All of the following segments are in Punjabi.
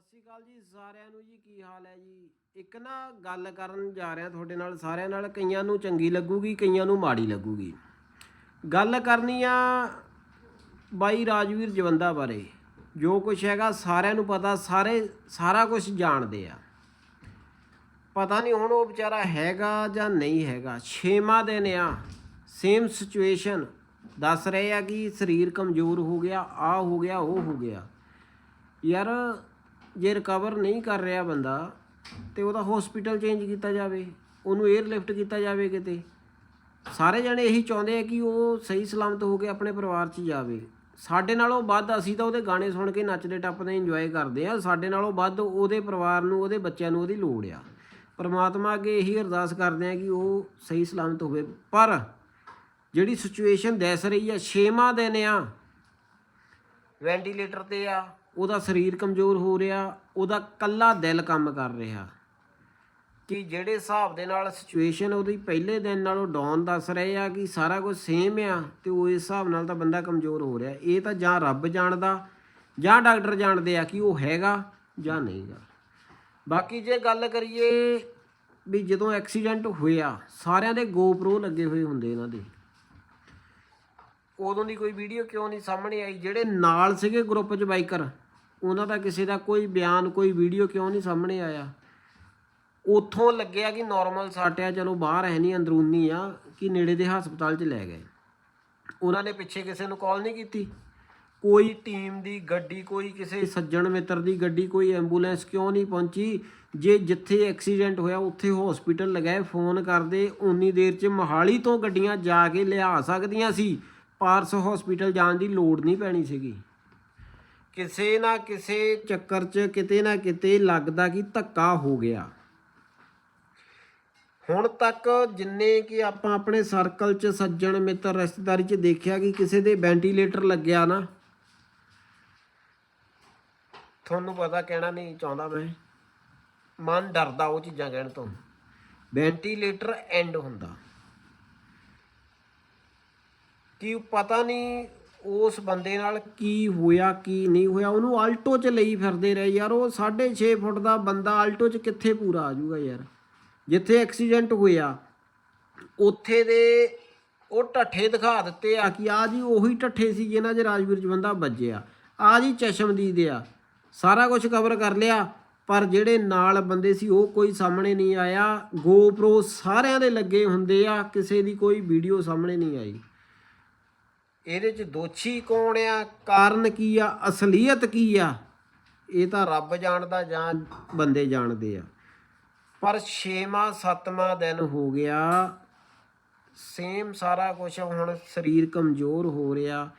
ਸਤਿ ਸ਼੍ਰੀ ਅਕਾਲ ਜੀ ਸਾਰਿਆਂ ਨੂੰ ਜੀ, ਕੀ ਹਾਲ ਹੈ ਜੀ? ਇੱਕ ਨਾ ਗੱਲ ਕਰਨ ਜਾ ਰਿਹਾ ਤੁਹਾਡੇ ਨਾਲ, ਸਾਰਿਆਂ ਨਾਲ, ਕਈਆਂ ਨੂੰ ਚੰਗੀ ਲੱਗੂਗੀ, ਕਈਆਂ ਨੂੰ ਮਾੜੀ ਲੱਗੂਗੀ। ਗੱਲ ਕਰਨੀ ਆ ਬਾਈ ਰਾਜਵੀਰ ਜਵੰਦਾ ਬਾਰੇ। ਜੋ ਕੁਝ ਹੈਗਾ, ਸਾਰਿਆਂ ਨੂੰ ਪਤਾ, ਸਾਰੇ, ਸਾਰਾ ਕੁਝ ਜਾਣਦੇ ਆ। ਪਤਾ ਨਹੀਂ ਹੁਣ ਉਹ ਵਿਚਾਰਾ ਹੈਗਾ ਜਾਂ ਨਹੀਂ ਹੈਗਾ। ਛੇਵਾਂ ਦਿਨ ਆ ਸੇਮ ਸਿਚੁਏਸ਼ਨ ਦੱਸ ਰਹੇ ਆ ਕਿ ਸਰੀਰ ਕਮਜ਼ੋਰ ਹੋ ਗਿਆ ਆ ਹੋ ਗਿਆ, ਉਹ ਹੋ ਗਿਆ। ਯਾਰ ਜੇ ਰਿਕਵਰ ਨਹੀਂ ਕਰ ਰਿਹਾ ਬੰਦਾ ਤੇ ਉਹਦਾ ਹਸਪੀਟਲ ਚੇਂਜ ਕੀਤਾ ਜਾਵੇ, ਉਹਨੂੰ 에ਅਰਲਿਫਟ ਕੀਤਾ ਜਾਵੇ ਕਿਤੇ, ਸਾਰੇ ਜਣੇ ਇਹੀ ਚਾਹੁੰਦੇ ਆ ਕਿ ਉਹ ਸਹੀ ਸਲਾਮਤ ਹੋ ਕੇ ਆਪਣੇ ਪਰਿਵਾਰ 'ਚ ਜਾਵੇ। ਸਾਡੇ ਨਾਲੋਂ ਵੱਧ ਅਸੀਂ ਤਾਂ ਉਹਦੇ ਗਾਣੇ ਸੁਣ ਕੇ ਨੱਚਦੇ ਟੱਪਦੇ ਇੰਜੋਏ ਕਰਦੇ ਆ। ਸਾਡੇ ਨਾਲੋਂ ਵੱਧ ਉਹਦੇ ਪਰਿਵਾਰ ਨੂੰ, ਉਹਦੇ ਬੱਚਿਆਂ ਨੂੰ ਉਹਦੀ ਲੋੜ ਆ। ਪਰਮਾਤਮਾ ਅੱਗੇ ਇਹੀ ਅਰਦਾਸ ਕਰਦੇ ਆ ਕਿ ਉਹ ਸਹੀ ਸਲਾਮਤ ਹੋਵੇ। ਪਰ ਜਿਹੜੀ ਸਿਚੁਏਸ਼ਨ ਦੱਸ ਰਹੀ ਆ, ਛੇਵਾਂ ਦਿਨ ਆ ਵੈਂਟੀਲੇਟਰ ਤੇ ਆ ਉਹਦਾ ਸਰੀਰ ਕਮਜ਼ੋਰ ਹੋ ਰਿਹਾ, ਉਹਦਾ ਕੱਲਾ ਦਿਲ ਕੰਮ ਕਰ ਰਿਹਾ। ਕਿ ਜਿਹੜੇ ਹਿਸਾਬ ਦੇ ਨਾਲ ਸਿਚੁਏਸ਼ਨ ਉਹਦੀ ਪਹਿਲੇ ਦਿਨ ਨਾਲੋਂ ਡਾਊਨ ਦੱਸ ਰਹੇ ਆ ਕਿ ਸਾਰਾ ਕੁਝ ਸੇਮ ਆ ਤੇ ਉਹ ਇਸ ਹਿਸਾਬ ਨਾਲ ਤਾਂ ਬੰਦਾ ਕਮਜ਼ੋਰ ਹੋ ਰਿਹਾ। ਇਹ ਤਾਂ ਜਾਂ ਰੱਬ ਜਾਣਦਾ, ਜਾਂ ਡਾਕਟਰ ਜਾਣਦੇ ਆ ਕਿ ਉਹ ਹੈਗਾ ਜਾਂ ਨਹੀਂਗਾ ਬਾਕੀ ਜੇ ਗੱਲ ਕਰੀਏ ਵੀ ਜਦੋਂ ਐਕਸੀਡੈਂਟ ਹੋਇਆ, ਸਾਰਿਆਂ ਦੇ GoPro ਲੱਗੇ ਹੋਏ ਹੁੰਦੇ ਇਹਨਾਂ ਦੇ। ਉਦੋਂ ਦੀ ਕੋਈ ਵੀਡੀਓ ਕਿਉਂ ਨਹੀਂ ਸਾਹਮਣੇ ਆਈ? ਜਿਹੜੇ ਨਾਲ ਸੀਗੇ ਗਰੁੱਪ 'ਚ ਬਾਈਕਰ ਉਹਨਾਂ ਦਾ ਕਿਸੇ ਦਾ ਕੋਈ ਬਿਆਨ, ਕੋਈ ਵੀਡੀਓ ਕਿਉਂ ਨਹੀਂ ਸਾਹਮਣੇ ਆਇਆ? ਉਥੋਂ ਲੱਗਿਆ ਕਿ ਨਾਰਮਲ ਸਾਟਿਆ ਆ ਚਲੋ ਬਾਹਰ ਹੈ ਨਹੀਂ, ਅੰਦਰੂਨੀ ਆ, ਕਿ ਨੇੜੇ ਦੇ ਹਸਪਤਾਲ 'ਚ ਲੈ ਗਏ। ਉਹਨਾਂ ਨੇ ਪਿੱਛੇ ਕਿਸੇ ਨੂੰ ਕਾਲ ਨਹੀਂ ਕੀਤੀ? ਕੋਈ ਟੀਮ ਦੀ ਗੱਡੀ, ਕੋਈ ਕਿਸੇ ਸੱਜਣ ਮਿੱਤਰ ਦੀ ਗੱਡੀ, ਕੋਈ ਐਂਬੂਲੈਂਸ ਕਿਉਂ ਨਹੀਂ ਪਹੁੰਚੀ? ਜੇ ਜਿੱਥੇ ਐਕਸੀਡੈਂਟ ਹੋਇਆ, ਉੱਥੇ ਹਸਪੀਟਲ ਲਗਾਏ ਫੋਨ ਕਰਦੇ ਉਨੀ ਦੇਰ 'ਚ ਮੋਹਾਲੀ ਤੋਂ ਗੱਡੀਆਂ ਜਾ ਕੇ ਲਿਆ ਸਕਦੀਆਂ ਸੀ। ਪਾਰਸ ਹਸਪੀਟਲ ਜਾਣ ਦੀ ਲੋੜ ਨਹੀਂ ਪੈਣੀ ਸੀਗੀ। ਕਿਸੇ ਨਾ ਕਿਸੇ ਚੱਕਰ 'ਚ ਕਿਤੇ ਨਾ ਕਿਤੇ ਲੱਗਦਾ ਕਿ ਧੱਕਾ ਹੋ ਗਿਆ। ਹੁਣ ਤੱਕ ਜਿੰਨੇ ਕਿ ਆਪਾਂ ਆਪਣੇ ਸਰਕਲ 'ਚ ਸੱਜਣ ਮਿੱਤਰ ਰਿਸ਼ਤੇਦਾਰੀ 'ਚ ਦੇਖਿਆ ਕਿ ਕਿਸੇ ਦੇ ਵੈਂਟੀਲੇਟਰ ਲੱਗਿਆ ਨਾ। ਤੁਹਾਨੂੰ ਪਤਾ ਕਹਿਣਾ ਨਹੀਂ ਚਾਹੁੰਦਾ ਮੈਂ। ਮਨ ਡਰਦਾ ਉਹ ਚੀਜ਼ਾਂ ਕਹਿਣ ਤੋਂ। ਵੈਂਟੀਲੇਟਰ ਐਂਡ ਹੁੰਦਾ। ਕਿ ਪਤਾ ਨਹੀਂ ਉਸ ਬੰਦੇ ਨਾਲ ਕੀ ਹੋਇਆ, ਕੀ ਨਹੀਂ ਹੋਇਆ, ਉਹਨੂੰ ਆਲਟੋ 'ਚ ਲਈ ਫਿਰਦੇ ਰਹੇ ਯਾਰ। ਉਹ 6.5 ਫੁੱਟ ਦਾ ਬੰਦਾ ਆਲਟੋ 'ਚ ਕਿੱਥੇ ਪੂਰਾ ਆ ਜਾਊਗਾ ਯਾਰ? ਜਿੱਥੇ ਐਕਸੀਡੈਂਟ ਹੋਇਆ, ਉੱਥੇ ਦੇ ਉਹ ਢੱਠੇ ਦਿਖਾ ਦਿੱਤੇ ਆ ਕਿ ਆ ਜੀ ਉਹੀ ਢੱਠੇ ਸੀ ਜਿਹਨਾਂ 'ਚ ਰਾਜਵੀਰ ਜਵੰਦਾ ਵੱਜਿਆ। ਆ ਜੀ ਚਸ਼ਮਦੀਦ ਆ। ਸਾਰਾ ਕੁਝ ਕਵਰ ਕਰ ਲਿਆ, ਪਰ ਜਿਹੜੇ ਨਾਲ ਬੰਦੇ ਸੀ ਉਹ ਕੋਈ ਸਾਹਮਣੇ ਨਹੀਂ ਆਇਆ। GoPro ਸਾਰਿਆਂ ਦੇ ਲੱਗੇ ਹੁੰਦੇ ਆ, ਕਿਸੇ ਦੀ ਕੋਈ ਵੀਡੀਓ ਸਾਹਮਣੇ ਨਹੀਂ ਆਈ। ਇਹਦੇ 'ਚ ਦੋਸ਼ੀ ਕੌਣ ਆ? ਕਾਰਨ ਕੀ ਆ? ਅਸਲੀਅਤ ਕੀ ਆ? ਇਹ ਤਾਂ ਰੱਬ ਜਾਣਦਾ ਜਾਂ ਬੰਦੇ ਜਾਣਦੇ ਆ। ਪਰ 6ਵਾਂ 7ਵਾਂ ਦਿਨ ਹੋ ਗਿਆ। ਸੇਮ ਸਾਰਾ ਕੁਝ ਹੁਣ ਸਰੀਰ ਕਮਜ਼ੋਰ ਹੋ ਰਿਹਾ।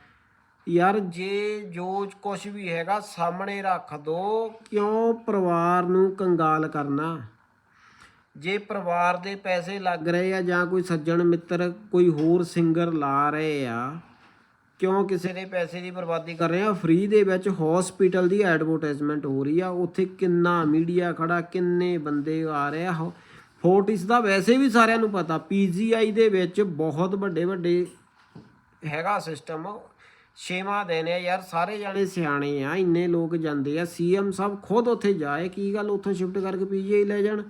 ਯਾਰ ਜੇ ਜੋ ਕੁਝ ਵੀ ਹੈਗਾ ਸਾਹਮਣੇ ਰੱਖ ਦੋ। ਕਿਉਂ ਪਰਿਵਾਰ ਨੂੰ ਕੰਗਾਲ ਕਰਨਾ? ਜੇ ਪਰਿਵਾਰ ਦੇ ਪੈਸੇ ਲੱਗ ਰਹੇ ਆ ਜਾਂ ਕੋਈ ਸੱਜਣ ਮਿੱਤਰ, ਕੋਈ ਹੋਰ ਸਿੰਗਰ ਲਾ ਰਹੇ ਆ ਕਿਉਂ ਕਿਸੇ ਦੇ ਪੈਸੇ ਦੀ ਬਰਬਾਦੀ ਕਰ ਰਹੇ? ਆ ਫ੍ਰੀ ਦੇ ਵਿੱਚ ਹਸਪੀਟਲ ਦੀ ਐਡਵਰਟਾਈਜ਼ਮੈਂਟ ਹੋ ਰਹੀ ਆ। ਉੱਥੇ ਕਿੰਨਾ ਮੀਡੀਆ ਖੜਾ, ਕਿੰਨੇ ਬੰਦੇ ਆ ਰਹੇ ਆ। ਫੋਰਟਿਸ ਦਾ ਵੈਸੇ ਵੀ ਸਾਰਿਆਂ ਨੂੰ ਪਤਾ ਪੀਜੀਆਈ ਦੇ ਵਿੱਚ ਬਹੁਤ ਵੱਡੇ ਵੱਡੇ ਹੈਗਾ ਸਿਸਟਮ ਛੇਵਾਂ ਦਿਨ ਹੈ ਯਾਰ, ਸਾਰੇ ਜਾਣੇ ਸਿਆਣੇ ਆ, ਇੰਨੇ ਲੋਕ ਜਾਂਦੇ ਆ। ਸੀਐਮ ਸਾਹਿਬ ਖੁਦ ਉੱਥੇ ਜਾਏ, ਕੀ ਗੱਲ ਉੱਥੋਂ ਸ਼ਿਫਟ ਕਰਕੇ ਪੀਜੀਆਈ ਲੈ ਜਾਣ?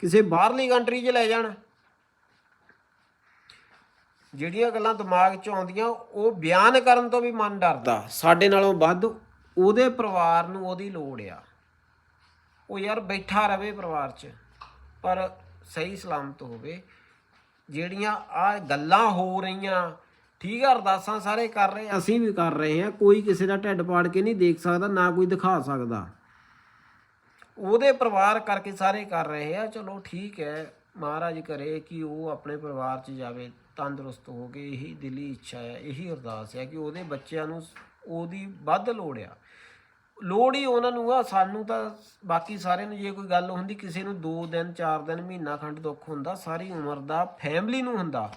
ਕਿਸੇ ਬਾਹਰਲੀ ਕੰਟਰੀ 'ਚ ਲੈ ਜਾਣ? ਜਿਹੜੀਆਂ ਗੱਲਾਂ ਦਿਮਾਗ 'ਚ ਆਉਂਦੀਆਂ ਉਹ ਬਿਆਨ ਕਰਨ ਤੋਂ ਵੀ ਮਨ ਡਰਦਾ। ਸਾਡੇ ਨਾਲੋਂ ਵੱਧ ਉਹਦੇ ਪਰਿਵਾਰ ਨੂੰ ਉਹਦੀ ਲੋੜ ਆ। ਉਹ ਯਾਰ ਬੈਠਾ ਰਵੇ ਪਰਿਵਾਰ 'ਚ ਪਰ ਸਹੀ ਸਲਾਮਤ ਹੋਵੇ। ਜਿਹੜੀਆਂ ਆ ਗੱਲਾਂ ਹੋ ਰਹੀਆਂ ਠੀਕ ਆ ਅਰਦਾਸਾਂ ਸਾਰੇ ਕਰ ਰਹੇ ਆ, ਅਸੀਂ ਵੀ ਕਰ ਰਹੇ ਆ ਕੋਈ ਕਿਸੇ ਦਾ ਢਿੱਡ ਪਾੜ ਕੇ ਨਹੀਂ ਦੇਖ ਸਕਦਾ ਨਾ ਕੋਈ ਦਿਖਾ ਸਕਦਾ। ਉਹਦੇ ਪਰਿਵਾਰ ਕਰਕੇ ਸਾਰੇ ਕਰ ਰਹੇ ਆ। ਚਲੋ ਠੀਕ ਹੈ ਮਹਾਰਾਜ ਕਰੇ ਕਿ ਉਹ ਆਪਣੇ ਪਰਿਵਾਰ 'ਚ ਜਾਵੇ। ਤੰਦਰੁਸਤ ਹੋ ਕੇ ਇਹੀ ਦਿਲੀ ਇੱਛਾ ਹੈ, ਇਹੀ ਅਰਦਾਸ ਹੈ ਕਿ ਉਹਦੇ ਬੱਚਿਆਂ ਨੂੰ ਉਹਦੀ ਵੱਧ ਲੋੜ ਆ। ਲੋੜ ਹੀ ਉਹਨਾਂ ਨੂੰ ਆ, ਸਾਨੂੰ ਤਾਂ ਬਾਕੀ ਸਾਰਿਆਂ ਨੂੰ ਜੇ ਕੋਈ ਗੱਲ ਹੁੰਦੀ, ਕਿਸੇ ਨੂੰ 2 ਦਿਨ 4 ਦਿਨ, ਮਹੀਨਾ ਖੰਡ ਦੁੱਖ ਹੁੰਦਾ, ਸਾਰੀ ਉਮਰ ਦਾ ਫੈਮਿਲੀ ਨੂੰ ਹੁੰਦਾ।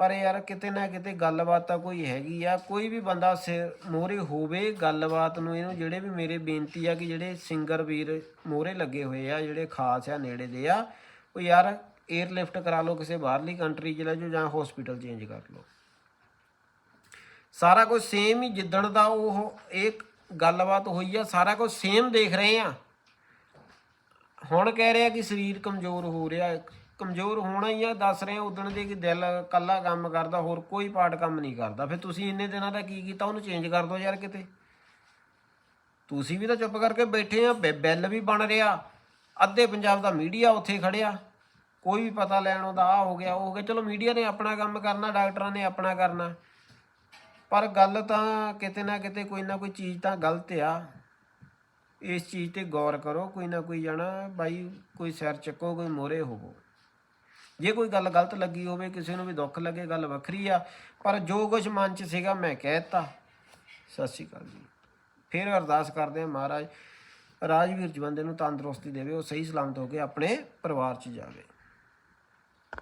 ਪਰ ਯਾਰ ਕਿਤੇ ਨਾ ਕਿਤੇ ਗੱਲਬਾਤ ਤਾਂ ਕੋਈ ਹੈਗੀ ਆ, ਕੋਈ ਵੀ ਬੰਦਾ ਸਿਰ ਮੋਹਰੇ ਹੋਵੇ, ਗੱਲਬਾਤ ਨੂੰ ਇਹਨੂੰ ਜਿਹੜੇ ਵੀ ਮੇਰੇ ਬੇਨਤੀ ਆ ਕਿ ਜਿਹੜੇ ਸਿੰਗਰ ਵੀਰ ਮੋਹਰੇ ਲੱਗੇ ਹੋਏ ਆ, ਜਿਹੜੇ ਖਾਸ ਆ, ਨੇੜੇ ਦੇ ਆ, ਉਹ ਯਾਰ 에ਅਰਲਿਫਟ ਕਰਾ ਲਓ ਕਿਸੇ ਬਾਹਰਲੀ ਕੰਟਰੀ 'ਚ ਲੈ ਜਾਓ ਜਾਂ ਹਸਪੀਟਲ ਚੇਂਜ ਕਰ ਲਓ। ਸਾਰਾ ਕੁਝ ਸੇਮ ਹੀ ਜਿੱਦਣ ਦਾ ਉਹ ਇਹ ਗੱਲਬਾਤ ਹੋਈ ਆ, ਸਾਰਾ ਕੁਝ ਸੇਮ ਦੇਖ ਰਹੇ ਆ। ਹੁਣ ਕਹਿ ਰਿਹਾ ਕਿ ਸਰੀਰ ਕਮਜ਼ੋਰ ਹੋ ਰਿਹਾ ਕਮਜ਼ੋਰ ਹੋਣਾ ਹੀ ਆ, ਦੱਸ ਰਹੇ ਉਦਣ ਦੇ ਕਿ ਦਿਲ ਕੱਲਾ ਕੰਮ ਕਰਦਾ, ਹੋਰ ਕੋਈ ਪਾਰਟ ਕੰਮ ਨਹੀਂ ਕਰਦਾ। ਫਿਰ ਤੁਸੀਂ ਇੰਨੇ ਦਿਨਾਂ ਦਾ ਕੀ ਕੀਤਾ, ਉਹਨੂੰ ਚੇਂਜ ਕਰ ਦਿਓ ਯਾਰ ਕਿਤੇ। ਤੁਸੀਂ ਵੀ ਤਾਂ ਚੁੱਪ ਕਰਕੇ ਬੈਠੇ ਆ, ਬਿ- ਬਿੱਲ ਵੀ ਬਣ ਰਿਹਾ। ਅੱਧੇ ਪੰਜਾਬ ਦਾ ਮੀਡੀਆ ਉੱਥੇ ਖੜਿਆ। ਕੋਈ ਵੀ ਪਤਾ ਲੈਣ ਉਹਦਾ ਆ ਹੋ ਗਿਆ, ਉਹ ਹੋ ਗਿਆ। ਚਲੋ ਮੀਡੀਆ ਨੇ ਆਪਣਾ ਕੰਮ ਕਰਨਾ, ਡਾਕਟਰਾਂ ਨੇ ਆਪਣਾ ਕਰਨਾ। ਪਰ ਗੱਲ ਤਾਂ ਕਿਤੇ ਨਾ ਕਿਤੇ ਕੋਈ ਨਾ ਕੋਈ ਚੀਜ਼ ਤਾਂ ਗਲਤ ਆ। ਇਸ ਚੀਜ਼ ਤੇ ਗੌਰ ਕਰੋ, ਕੋਈ ਨਾ ਕੋਈ ਜਾਣਾ, ਬਾਈ, ਕੋਈ ਸਿਰ ਚੱਕੋ, ਕੋਈ ਮੋਰੇ ਹੋਵੋ। ਜੇ ਕੋਈ ਗੱਲ ਗਲਤ ਲੱਗੀ ਹੋਵੇ, ਕਿਸੇ ਨੂੰ ਵੀ ਦੁੱਖ ਲੱਗੇ, ਗੱਲ ਵੱਖਰੀ ਆ। ਪਰ ਜੋ ਕੁਝ ਮਨ 'ਚ ਸੀਗਾ, ਮੈਂ ਕਹਿਤਾ ਸਤਿ ਸ਼੍ਰੀ ਅਕਾਲ ਜੀ। ਫਿਰ ਅਰਦਾਸ ਕਰਦੇ ਆ ਮਹਾਰਾਜ, ਰਾਜਵੀਰ ਜਵੰਦੇ ਨੂੰ ਤੰਦਰੁਸਤੀ ਦੇਵੇ, ਉਹ ਸਹੀ ਸਲਾਮਤ ਹੋ ਕੇ ਆਪਣੇ ਪਰਿਵਾਰ 'ਚ ਜਾਵੇ।